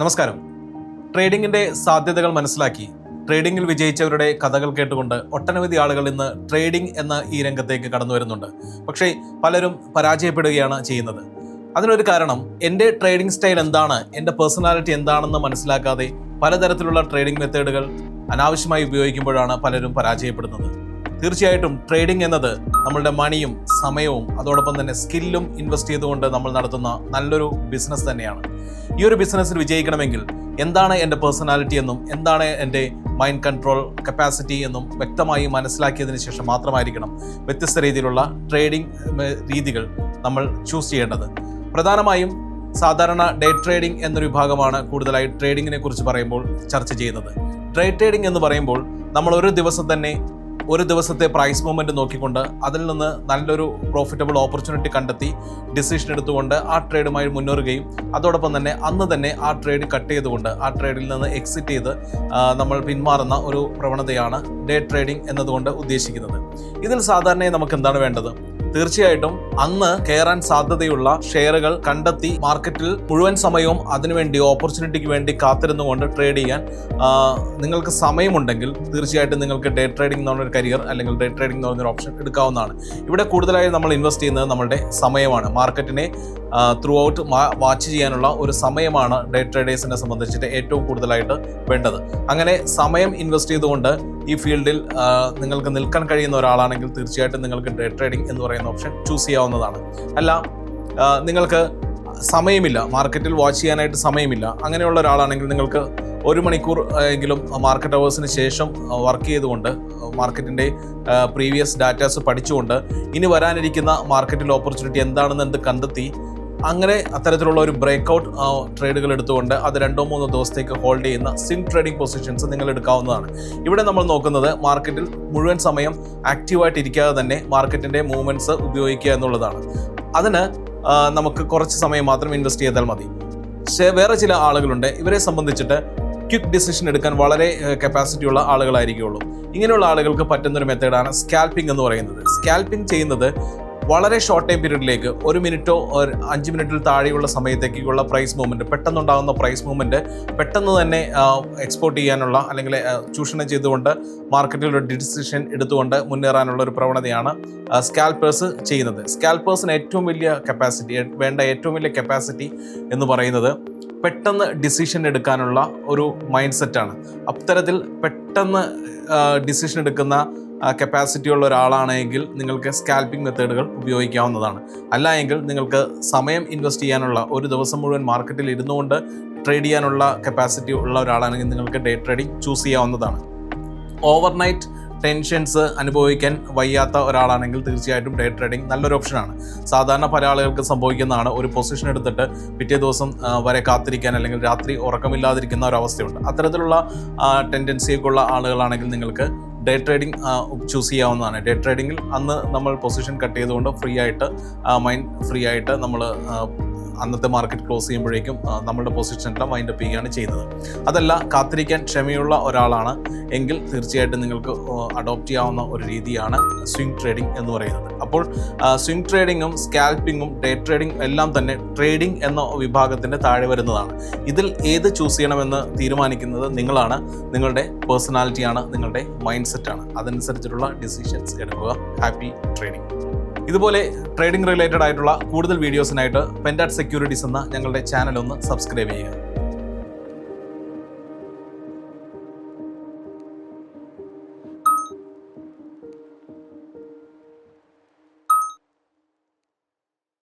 നമസ്കാരം. ട്രേഡിംഗിന്റെ സാധ്യതകൾ മനസ്സിലാക്കി ട്രേഡിംഗിൽ വിജയിച്ചവരുടെ കഥകൾ കേട്ടുകൊണ്ട് ഒട്ടനവധി ആളുകൾ ഇന്ന് ട്രേഡിംഗ് എന്ന ഈ രംഗത്തേക്ക് കടന്നു വരുന്നുണ്ട്. പക്ഷേ പലരും പരാജയപ്പെടുകയാണ് ചെയ്യുന്നത്. അതിനൊരു കാരണം എന്റെ ട്രേഡിംഗ് സ്റ്റൈൽ എന്താണ് എന്റെ പേഴ്സണാലിറ്റി എന്താണെന്ന് മനസ്സിലാക്കാതെ പലതരത്തിലുള്ള ട്രേഡിംഗ് മെത്തേഡുകൾ അനാവശ്യമായി ഉപയോഗിക്കുമ്പോഴാണ് പലരും പരാജയപ്പെടുന്നത്. തീർച്ചയായിട്ടും ട്രേഡിംഗ് എന്നത് നമ്മളുടെ മണിയും സമയവും അതോടൊപ്പം തന്നെ സ്കില്ലും ഇൻവെസ്റ്റ് ചെയ്തുകൊണ്ട് നമ്മൾ നടത്തുന്ന നല്ലൊരു ബിസിനസ് തന്നെയാണ്. ഈ ഒരു ബിസിനസ്സിൽ വിജയിക്കണമെങ്കിൽ എന്താണ് എന്റെ പേഴ്സണാലിറ്റി എന്നും എന്താണ് എന്റെ മൈൻഡ് കൺട്രോൾ കപ്പാസിറ്റി എന്നും വ്യക്തമായി മനസ്സിലാക്കിയതിന് ശേഷം മാത്രമായിരിക്കണം വ്യത്യസ്ത രീതിയിലുള്ള ട്രേഡിംഗ് രീതികൾ നമ്മൾ ചൂസ് ചെയ്യേണ്ടത്. പ്രധാനമായും സാധാരണ ഡേ ട്രേഡിംഗ് എന്നൊരു വിഭാഗമാണ് കൂടുതലായി ട്രേഡിങ്ങിനെ കുറിച്ച് പറയുമ്പോൾ ചർച്ച ചെയ്യുന്നത്. ഡേ ട്രേഡിംഗ് എന്ന് പറയുമ്പോൾ നമ്മൾ ഒരു ദിവസം തന്നെ ഒരു ദിവസത്തെ പ്രൈസ് മൂവ്മെന്റ് നോക്കിക്കൊണ്ട് അതിൽ നിന്ന് നല്ലൊരു പ്രോഫിറ്റബിൾ ഓപ്പർച്യൂണിറ്റി കണ്ടെത്തി ഡിസിഷൻ എടുത്തുകൊണ്ട് ആ ട്രേഡുമായി മുന്നേറുകയും അതോടൊപ്പം തന്നെ അന്ന് തന്നെ ആ ട്രേഡ് കട്ട് ചെയ്തുകൊണ്ട് ആ ട്രേഡിൽ നിന്ന് എക്സിറ്റ് ചെയ്ത് നമ്മൾ പിന്മാറുന്ന ഒരു പ്രവണതയാണ് ഡേ ട്രേഡിംഗ് എന്നതുകൊണ്ട് ഉദ്ദേശിക്കുന്നത്. ഇതിൽ സാധാരണയായി നമുക്ക് എന്താണ് വേണ്ടത്? തീർച്ചയായിട്ടും അന്ന് കയറാൻ സാധ്യതയുള്ള ഷെയറുകൾ കണ്ടെത്തി മാർക്കറ്റിൽ മുഴുവൻ സമയവും അതിനുവേണ്ടി ഓപ്പർച്യൂണിറ്റിക്ക് വേണ്ടി കാത്തിരുന്നുകൊണ്ട് ട്രേഡ് ചെയ്യാൻ നിങ്ങൾക്ക് സമയമുണ്ടെങ്കിൽ തീർച്ചയായിട്ടും നിങ്ങൾക്ക് ഡേ ട്രേഡിംഗ് എന്ന് പറഞ്ഞൊരു കരിയർ അല്ലെങ്കിൽ ഡേ ട്രേഡിംഗ് എന്ന് പറഞ്ഞൊരു ഓപ്ഷൻ എടുക്കാവുന്നതാണ്. ഇവിടെ കൂടുതലായി നമ്മൾ ഇൻവെസ്റ്റ് ചെയ്യുന്നത് നമ്മുടെ സമയമാണ്. മാർക്കറ്റിനെ ത്രൂ ഔട്ട് വാച്ച് ചെയ്യാനുള്ള ഒരു സമയമാണ് ഡേ ട്രേഡേഴ്സിനെ സംബന്ധിച്ചിട്ട് ഏറ്റവും കൂടുതലായിട്ട് വേണ്ടത്. അങ്ങനെ സമയം ഇൻവെസ്റ്റ് ചെയ്തുകൊണ്ട് ഈ ഫീൽഡിൽ നിങ്ങൾക്ക് നിൽക്കാൻ കഴിയുന്ന ഒരാളാണെങ്കിൽ തീർച്ചയായിട്ടും നിങ്ങൾക്ക് ഡേ ട്രേഡിംഗ് എന്ന് പറയുന്ന ഓപ്ഷൻ ചൂസ് ചെയ്യാവുന്നതാണ്. അല്ല നിങ്ങൾക്ക് സമയമില്ല മാർക്കറ്റിൽ വാച്ച് ചെയ്യാനായിട്ട് സമയമില്ല. അങ്ങനെയുള്ള ഒരാളാണെങ്കിൽ നിങ്ങൾക്ക് ഒരു മണിക്കൂർ എങ്കിലും മാർക്കറ്റ് അവേഴ്സിന് ശേഷം വർക്ക് ചെയ്തുകൊണ്ട് മാർക്കറ്റിന്റെ പ്രീവിയസ് ഡാറ്റാസ് പഠിച്ചുകൊണ്ട് ഇനി വരാനിരിക്കുന്ന മാർക്കറ്റിൽ ഓപ്പർച്യൂണിറ്റി എന്താണെന്ന് എന്ത് കണ്ടെത്തി അങ്ങനെ അത്തരത്തിലുള്ള ഒരു ബ്രേക്ക് ഔട്ട് ട്രേഡുകൾ എടുത്തുകൊണ്ട് അത് രണ്ടോ മൂന്നോ ദിവസത്തേക്ക് ഹോൾഡ് ചെയ്യുന്ന സിം ട്രേഡിംഗ് പൊസിഷൻസ് നിങ്ങൾ എടുക്കാവുന്നതാണ്. ഇവിടെ നമ്മൾ നോക്കുന്നത് മാർക്കറ്റിൽ മുഴുവൻ സമയം ആക്റ്റീവായിട്ട് ഇരിക്കാതെ തന്നെ മാർക്കറ്റിന്റെ മൂവ്മെന്റ്സ് ഉപയോഗിക്കുക എന്നുള്ളതാണ്. അതിന് നമുക്ക് കുറച്ച് സമയം മാത്രം ഇൻവെസ്റ്റ് ചെയ്താൽ മതി. വേറെ ചില ആളുകളുണ്ട്. ഇവരെ സംബന്ധിച്ചിട്ട് ക്വിക്ക് ഡിസിഷൻ എടുക്കാൻ വളരെ കപ്പാസിറ്റി ഉള്ള ആളുകളായിരിക്കുള്ളൂ. ഇങ്ങനെയുള്ള ആളുകൾക്ക് പറ്റുന്നൊരു മെത്തേഡാണ് സ്കാൽപ്പിംഗ് എന്ന് പറയുന്നത്. സ്കാൽപ്പിംഗ് ചെയ്യുന്നത് വളരെ ഷോർട്ട് ടൈം പീരീഡിലേക്ക് ഒരു മിനിറ്റോ ഒരു അഞ്ച് മിനിറ്റിൽ താഴെയുള്ള സമയത്തേക്കുള്ള പ്രൈസ് മൂവ്മെന്റ് പെട്ടെന്നുണ്ടാകുന്ന പ്രൈസ് മൂവ്മെന്റ് പെട്ടെന്ന് തന്നെ എക്സ്പോർട്ട് ചെയ്യാനുള്ള അല്ലെങ്കിൽ ചൂഷണം ചെയ്തുകൊണ്ട് മാർക്കറ്റിൽ ഒരു ഡിസിഷൻ എടുത്തുകൊണ്ട് മുന്നേറാനുള്ള ഒരു പ്രവണതയാണ് സ്കാൽപ്പേഴ്സ് ചെയ്യുന്നത്. സ്കാൽപ്പേഴ്സിന് ഏറ്റവും വലിയ കപ്പാസിറ്റി വേണ്ട ഏറ്റവും വലിയ കപ്പാസിറ്റി എന്ന് പറയുന്നത് പെട്ടെന്ന് ഡിസിഷൻ എടുക്കാനുള്ള ഒരു മൈൻഡ് സെറ്റാണ് അത്തരത്തിൽ പെട്ടെന്ന് ഡിസിഷൻ എടുക്കുന്ന കപ്പാസിറ്റി ഉള്ള ഒരാളാണെങ്കിൽ നിങ്ങൾക്ക് സ്കാൽപ്പിംഗ് മെത്തേഡുകൾ ഉപയോഗിക്കാവുന്നതാണ്. അല്ല എങ്കിൽ നിങ്ങൾക്ക് സമയം ഇൻവെസ്റ്റ് ചെയ്യാനുള്ള ഒരു ദിവസം മുഴുവൻ മാർക്കറ്റിൽ ഇരുന്നുകൊണ്ട് ട്രേഡ് ചെയ്യാനുള്ള കപ്പാസിറ്റി ഉള്ള ഒരാളാണെങ്കിൽ നിങ്ങൾക്ക് ഡേ ട്രേഡിംഗ് ചൂസ് ചെയ്യാവുന്നതാണ്. ഓവർനൈറ്റ് ടെൻഷൻസ് അനുഭവിക്കാൻ വയ്യാത്ത ഒരാളാണെങ്കിൽ തീർച്ചയായിട്ടും ഡേ ട്രേഡിംഗ് നല്ലൊരു ഓപ്ഷനാണ് സാധാരണ പല ആളുകൾക്ക് സംഭവിക്കുന്നതാണ് ഒരു പൊസിഷൻ എടുത്തിട്ട് പിറ്റേ ദിവസം വരെ കാത്തിരിക്കാൻ അല്ലെങ്കിൽ രാത്രി ഉറക്കമില്ലാതിരിക്കുന്ന ഒരു അവസ്ഥയുണ്ട് അത്തരത്തിലുള്ള ടെൻഡൻസിയൊക്കെ ഉള്ള ആളുകളാണെങ്കിൽ നിങ്ങൾക്ക് ഡേ ട്രേഡിംഗ് ചൂസ് ചെയ്യാവുന്നതാണ്. ഡേ ട്രേഡിങ്ങിൽ അന്ന് നമ്മൾ പൊസിഷൻ കട്ട് ചെയ്തുകൊണ്ട് ഫ്രീ ആയിട്ട് മൈൻഡ് ഫ്രീ ആയിട്ട് നമ്മൾ അന്നത്തെ മാർക്കറ്റ് ക്ലോസ് ചെയ്യുമ്പോഴേക്കും നമ്മുടെ എല്ലാം വൈൻഡ് അപ്പ് ചെയ്യുകയാണ് ചെയ്യുന്നത് അതല്ല കാത്തിരിക്കാൻ ക്ഷമയുള്ള ഒരാളാണ് എങ്കിൽ തീർച്ചയായിട്ടും നിങ്ങൾക്ക് അഡോപ്റ്റ് ചെയ്യാവുന്ന ഒരു രീതിയാണ് സ്വിംഗ് ട്രേഡിംഗ് എന്ന് പറയുന്നത്. അപ്പോൾ സ്വിംഗ് ട്രേഡിങ്ങും സ്കാൽപ്പിങ്ങും ഡേ ട്രേഡിംഗ് എല്ലാം തന്നെ ട്രേഡിംഗ് എന്ന വിഭാഗത്തിന്റെ താഴെ വരുന്നതാണ്. ഇതിൽ ഏത് ചൂസ് ചെയ്യണമെന്ന് തീരുമാനിക്കുന്നത് നിങ്ങളാണ്. നിങ്ങളുടെ പേഴ്സണാലിറ്റിയാണ് നിങ്ങളുടെ മൈൻഡ് സെറ്റാണ് അതനുസരിച്ചിട്ടുള്ള ഡിസിഷൻസ് എടുക്കുക. ഹാപ്പി ട്രേഡിംഗ് ഇതുപോലെ ട്രേഡിംഗ് റിലേറ്റഡ് ആയിട്ടുള്ള കൂടുതൽ വീഡിയോസിനായിട്ട് പെൻഡാറ്റ് സെക്യൂരിറ്റീസ് എന്ന ഞങ്ങളുടെ ചാനൽ ഒന്ന് സബ്സ്ക്രൈബ് ചെയ്യുക.